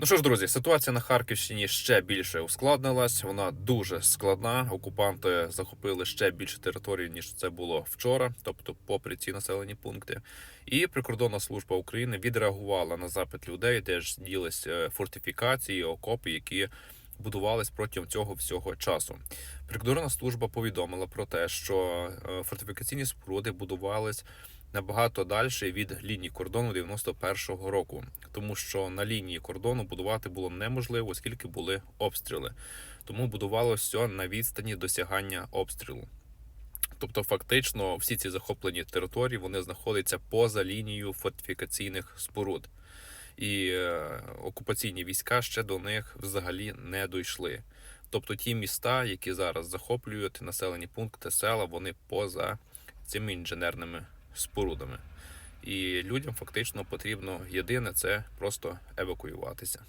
Ну що ж, друзі, ситуація на Харківщині ще більше ускладнилась. Вона дуже складна. Окупанти захопили ще більше території, ніж це було вчора, тобто, попри ці населені пункти. І прикордонна служба України відреагувала на запит людей, де ж ділись е, фортифікації, окопи, які будувались протягом цього всього часу. Прикордонна служба повідомила про те, що е, фортифікаційні споруди будувались набагато далі від лінії кордону 91-го року, тому що на лінії кордону будувати було неможливо, оскільки були обстріли. Тому будувалося на відстані досягання обстрілу. Тобто, фактично, всі ці захоплені території вони знаходяться поза лінією фортифікаційних споруд, і е, окупаційні війська ще до них взагалі не дійшли. Тобто ті міста, які зараз захоплюють населені пункти, села, вони поза цими інженерними спорудами. І людям фактично потрібно єдине це просто евакуюватися.